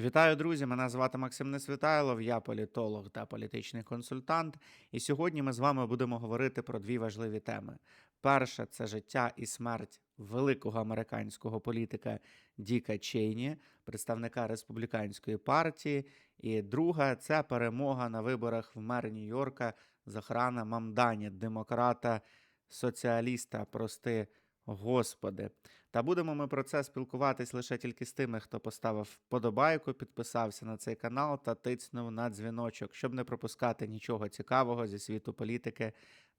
Вітаю, друзі! Мене звати Максим Несвітайлов, я політолог та політичний консультант. І сьогодні ми з вами будемо говорити про дві важливі теми. Перша це життя і смерть великого американського політика Діка Чейні, представника республіканської партії. І друга це перемога на виборах в мер Нью-Йорка Захрана Мамдані, демократа, соціаліста, прости господи. Та будемо ми про це спілкуватись лише тільки з тими, хто поставив вподобайку, підписався на цей канал та тицнув на дзвіночок, щоб не пропускати нічого цікавого зі світу політики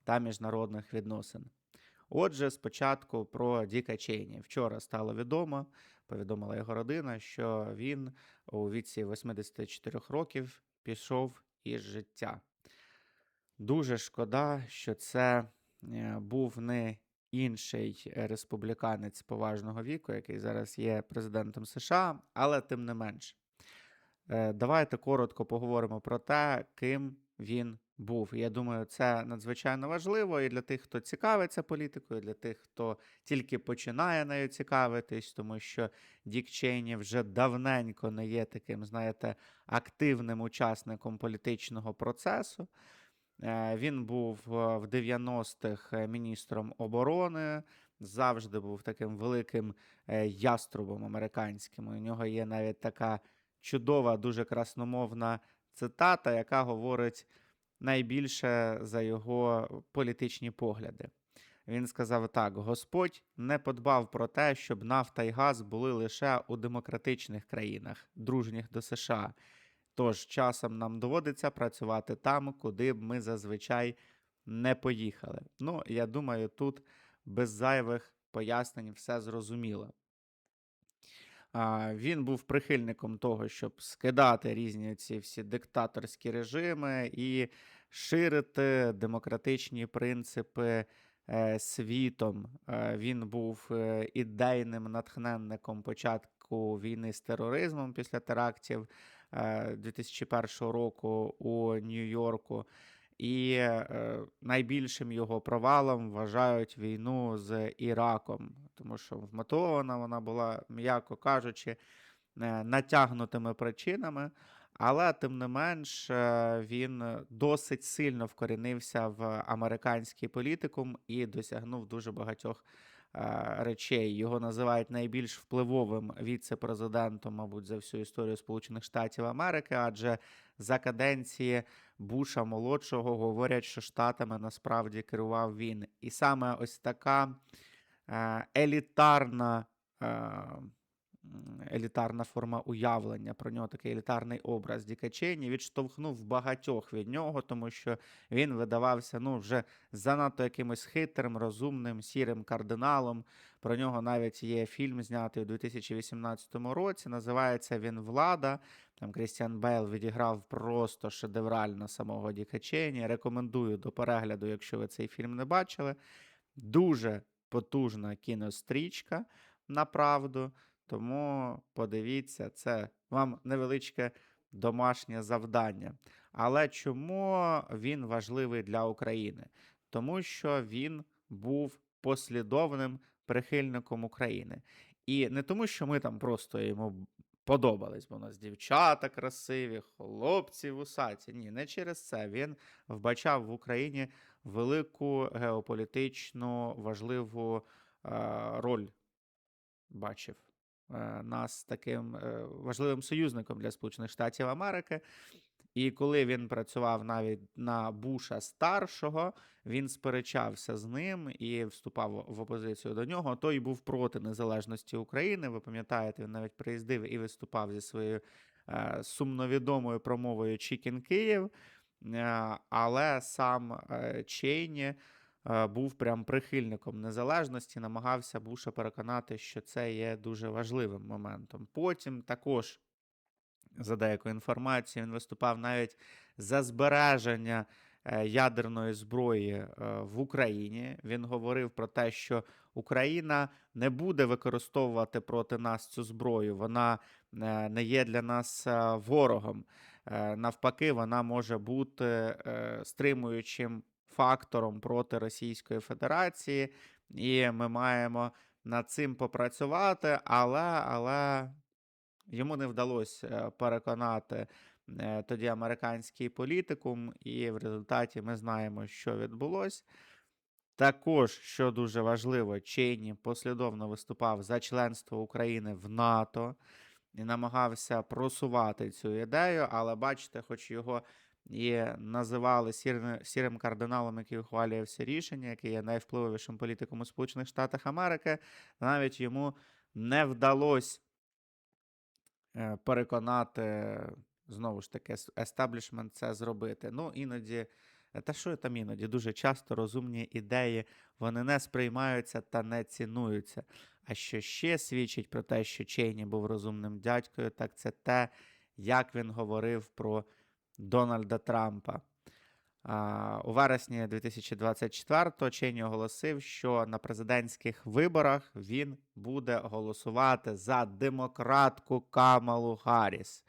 та міжнародних відносин. Отже, спочатку про Діка Чейні. Вчора стало відомо, повідомила його родина, що він у віці 84 років пішов із життя. Дуже шкода, що це е, був не інший е, республіканець поважного віку, який зараз є президентом США, але тим не менш. Е, Давайте коротко поговоримо про те, ким він був. Я думаю, це надзвичайно важливо і для тих, хто цікавиться політикою, і для тих, хто тільки починає нею цікавитись, тому що Дік Чейні вже давненько не є таким, знаєте, активним учасником політичного процесу. Е, Він був е, в 90-х е, міністром оборони, завжди був таким великим яструбом американським. У нього є навіть така чудова, дуже красномовна цитата, яка говорить найбільше за його політичні погляди. Він сказав так: Господь не подбав про те, щоб нафта і газ були лише у демократичних країнах, дружніх до США. Тож часом нам доводиться працювати там, куди б ми зазвичай не поїхали. Ну, я думаю, тут без зайвих пояснень все зрозуміло. Він був прихильником того, щоб скидати різні ці всі диктаторські режими і ширити демократичні принципи е, світом. Е, Він був е, ідейним натхненником початку війни з тероризмом після терактів 2001 року у Нью-Йорку. І е, найбільшим його провалом вважають війну з Іраком, тому що вмотивована вона була, м'яко кажучи, е, натягнутими причинами. Але тим не менш е, він досить сильно вкорінився в американський політикум і досягнув дуже багатьох е, речей. Його називають найбільш впливовим віце-президентом, мабуть, за всю історію Сполучених Штатів Америки, адже за каденції Буша молодшого говорять, що штатами насправді керував він. І саме ось така е, елітарна. Елітарна форма уявлення про нього такий елітарний образ Діка Чейні відштовхнув багатьох від нього, тому що він видавався ну вже занадто якимось хитрим, розумним, сірим кардиналом. Про нього навіть є фільм, знятий у 2018 році. Називається він Влада. Там Крістіан Бейл відіграв просто шедеврально самого Діка Чейні. Рекомендую до перегляду, якщо ви цей фільм не бачили. Дуже потужна кінострічка, направду. Тому подивіться, це вам невеличке домашнє завдання. Але чому він важливий для України? Тому що він був послідовним прихильником України. І не тому, що ми там просто йому подобались, бо у нас дівчата красиві, хлопці вусаті. Ні, не через це. Він вбачав в Україні велику геополітичну важливу е, роль бачив нас таким е, важливим союзником для Сполучених Штатів Америки. І коли він працював навіть на Буша старшого, він сперечався з ним і вступав в опозицію до нього. Той був проти незалежності України. Ви пам'ятаєте, він навіть приїздив і виступав зі своєю е, сумновідомою промовою Чікін Київ. Е, але сам е, Чейні е, був прям прихильником незалежності, намагався Буша переконати, що це є дуже важливим моментом. Потім також, за деякою інформацією, він виступав навіть за збереження е, ядерної зброї е, в Україні. Він говорив про те, що Україна не буде використовувати проти нас цю зброю. Вона е, не є для нас е, ворогом. Е, Навпаки, вона може бути е, стримуючим фактором проти Російської Федерації, і ми маємо над цим попрацювати, але, але Йому не вдалося е, переконати е, тоді американський політикум, і в результаті ми знаємо, що відбулося. Також, що дуже важливо, Чейні послідовно виступав за членство України в НАТО і намагався просувати цю ідею, але бачите, хоч його і називали сірне- сірим кардиналом, який ухвалює всі рішення, який є найвпливовішим політиком у Сполучених Штатах Америки, навіть йому не вдалося е, переконати знову ж таки ес- естеблішмент це зробити. Ну, іноді, е, та що там іноді, дуже часто розумні ідеї вони не сприймаються та не цінуються. А що ще свідчить про те, що Чейні був розумним дядькою, так це те, як він говорив про Дональда Трампа. У вересні 2024-го Чейні оголосив, що на президентських виборах він буде голосувати за демократку Камалу Гарріс.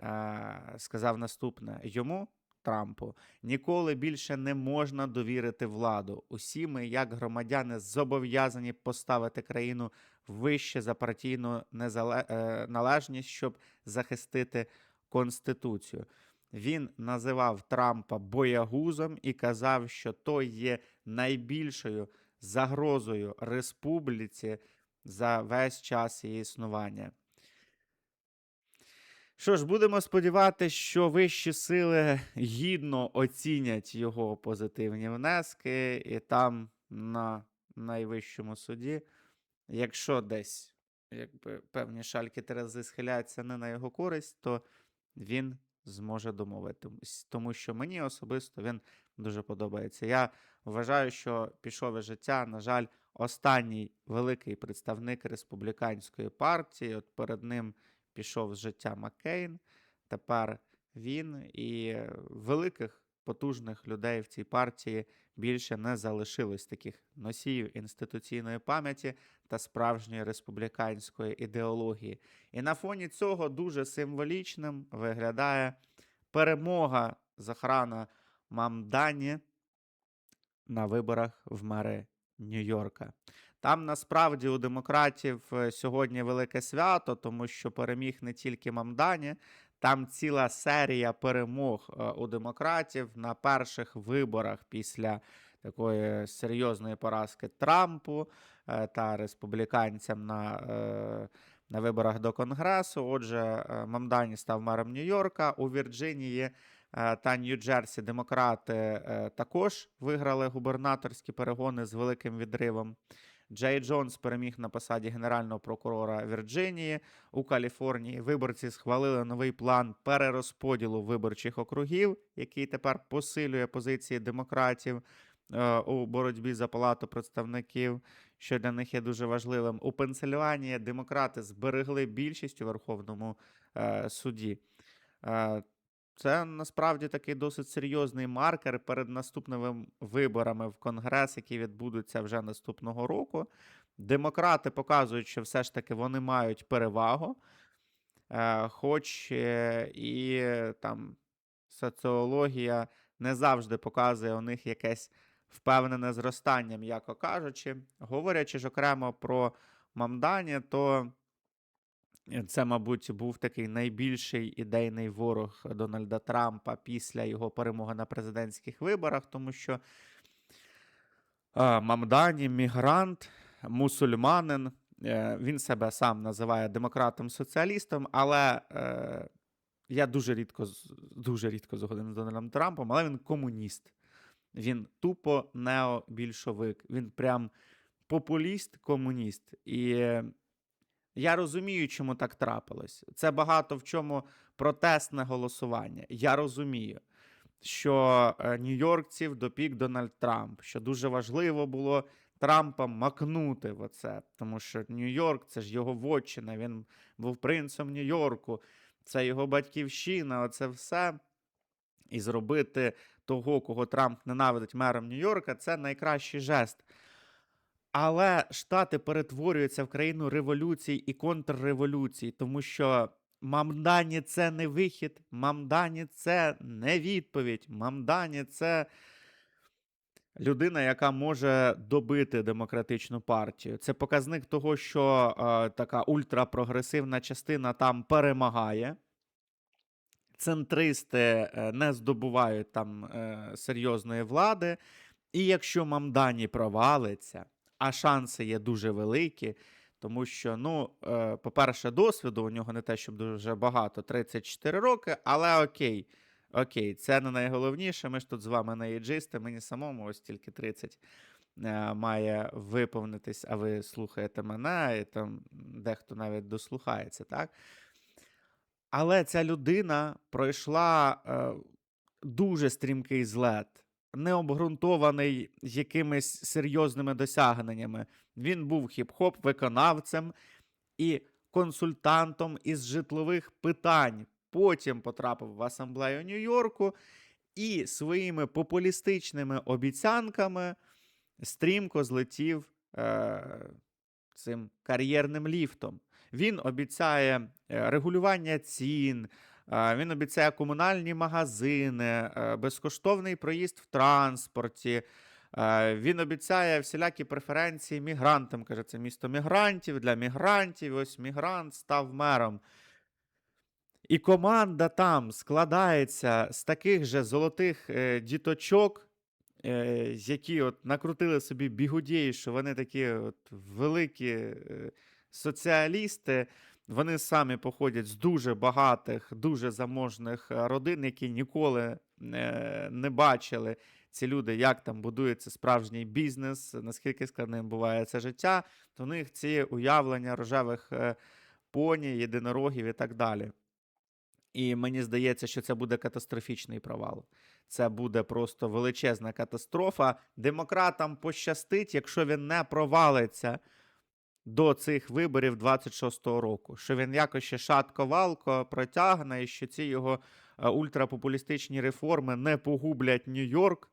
Е, сказав наступне: йому, Трампу, ніколи більше не можна довірити владу. Усі ми, як громадяни, зобов'язані поставити країну вище за партійну незале... е, щоб захистити Конституцію. Він називав Трампа боягузом і казав, що той є найбільшою загрозою республіці за весь час її існування. Що ж, будемо сподіватися, що вищі сили гідно оцінять його позитивні внески, і там на найвищому суді, якщо десь якби, певні шальки Терези схиляються не на його користь, то він зможе домовитись. Тому що мені особисто він дуже подобається. Я вважаю, що пішове життя, на жаль, останній великий представник республіканської партії. От перед ним пішов з життя Маккейн. Тепер він і великих потужних людей в цій партії більше не залишилось таких носіїв інституційної пам'яті та справжньої республіканської ідеології. І на фоні цього дуже символічним виглядає перемога Захрана Мамдані на виборах в мери Нью-Йорка. Там насправді у демократів е, сьогодні велике свято, тому що переміг не тільки Мамдані, там ціла серія перемог е, у демократів на перших виборах після такої серйозної поразки Трампу е, та республіканцям на, е, на виборах до Конгресу. Отже, Мамдані став мером Нью-Йорка. У Вірджинії та Нью-Джерсі демократи також виграли губернаторські перегони з великим відривом. Джей Джонс переміг на посаді генерального прокурора Вірджинії. У Каліфорнії виборці схвалили новий план перерозподілу виборчих округів, який тепер посилює позиції демократів е, у боротьбі за палату представників, що для них є дуже важливим. У Пенсильванії демократи зберегли більшість у Верховному е, суді. Е, це насправді такий досить серйозний маркер перед наступними виборами в Конгрес, які відбудуться вже наступного року. Демократи показують, що все ж таки вони мають перевагу, е, хоч е, і там соціологія не завжди показує у них якесь впевнене зростання, м'яко кажучи. Говорячи ж окремо про Мамдані, то Е, Це, мабуть, був такий найбільший ідейний ворог Дональда Трампа після його перемоги на президентських виборах, тому що Мамдані мігрант, мусульманин. е, Він себе сам називає демократом-соціалістом, але е, я дуже рідко дуже рідко згоден з Дональдом Трампом, але він комуніст. Він тупо необільшовик. Він прям популіст-комуніст. І е, я розумію, чому так трапилось. Це багато в чому протестне голосування. Я розумію, що е, нью-йоркців допік Дональд Трамп, що дуже важливо було Трампа макнути в оце, тому що Нью-Йорк це ж його вотчина, він був принцем Нью-Йорку, це його батьківщина, оце все. І зробити того, кого Трамп ненавидить мером Нью-Йорка, це найкращий жест. Але Штати перетворюються в країну революцій і контрреволюцій, тому що Мамдані це не вихід, Мамдані це не відповідь, Мамдані це людина, яка може добити демократичну партію. Це показник того, що е, така ультрапрогресивна частина там перемагає. Центристи е, не здобувають там е, серйозної влади. І якщо Мамдані провалиться, а шанси є дуже великі, тому що, ну, е, по-перше, досвіду у нього не те, щоб дуже багато 34 роки, але окей. Окей, це не найголовніше. Ми ж тут з вами не єджисти, мені самому ось тільки 30 е, має виповнитись, а ви слухаєте мене, і там дехто навіть дослухається, так? Але ця людина пройшла е, дуже стрімкий злет, не обґрунтований якимись серйозними досягненнями. Він був хіп-хоп виконавцем і консультантом із житлових питань. Потім потрапив в асамблею Нью-Йорку і своїми популістичними обіцянками стрімко злетів е, цим кар'єрним ліфтом. Він обіцяє е, регулювання цін, він обіцяє комунальні магазини, е, безкоштовний проїзд в транспорті. е, Він обіцяє всілякі преференції мігрантам. Каже, це місто мігрантів для мігрантів. Ось мігрант став мером. І команда там складається з таких же золотих е, діточок, які от накрутили собі бігудії, що вони такі от великі соціалісти. Вони самі походять з дуже багатих, дуже заможних е, родин, які ніколи е, не бачили ці люди, як там будується справжній бізнес, наскільки складним буває це життя, то в них ці уявлення рожевих е, поні, єдинорогів і так далі. І мені здається, що це буде катастрофічний провал. Це буде просто величезна катастрофа. Демократам пощастить, якщо він не провалиться до цих виборів 26-го року. Що він якось ще шатко-валко протягне, і що ці його е, ультрапопулістичні реформи не погублять Нью-Йорк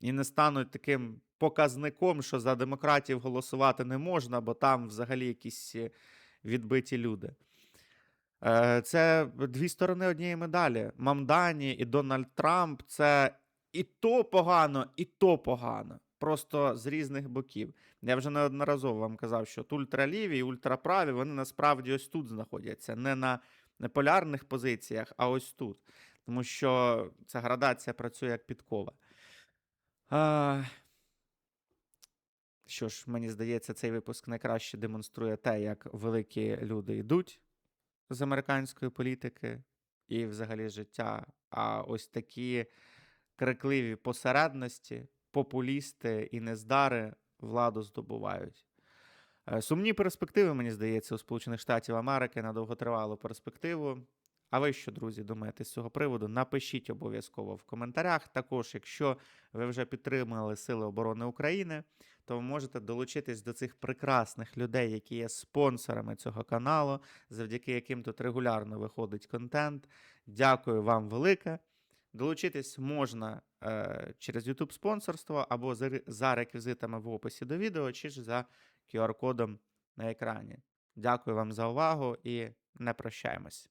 і не стануть таким показником, що за демократів голосувати не можна, бо там взагалі якісь е, відбиті люди. Е, Це дві сторони однієї медалі. Мамдані і Дональд Трамп це і то погано, і то погано. Просто з різних боків. Я вже неодноразово вам казав, що от ультраліві і ультраправі вони насправді ось тут знаходяться, не на полярних позиціях, а ось тут. Тому що ця градація працює як підкова. А... Що ж, мені здається, цей випуск найкраще демонструє те, як великі люди йдуть з американської політики і взагалі життя. А ось такі крикливі посередності, популісти і нездари владу здобувають. Е, Сумні перспективи, мені здається, у Сполучених Штатів Америки на довготривалу перспективу. А ви що, друзі, думаєте з цього приводу? Напишіть обов'язково в коментарях. Також, якщо ви вже підтримали Сили оборони України, то ви можете долучитись до цих прекрасних людей, які є спонсорами цього каналу, завдяки яким тут регулярно виходить контент. Дякую вам велике. Долучитись можна е, через YouTube спонсорство або за, реквізитами в описі до відео, чи ж за QR-кодом на екрані. Дякую вам за увагу і не прощаємось.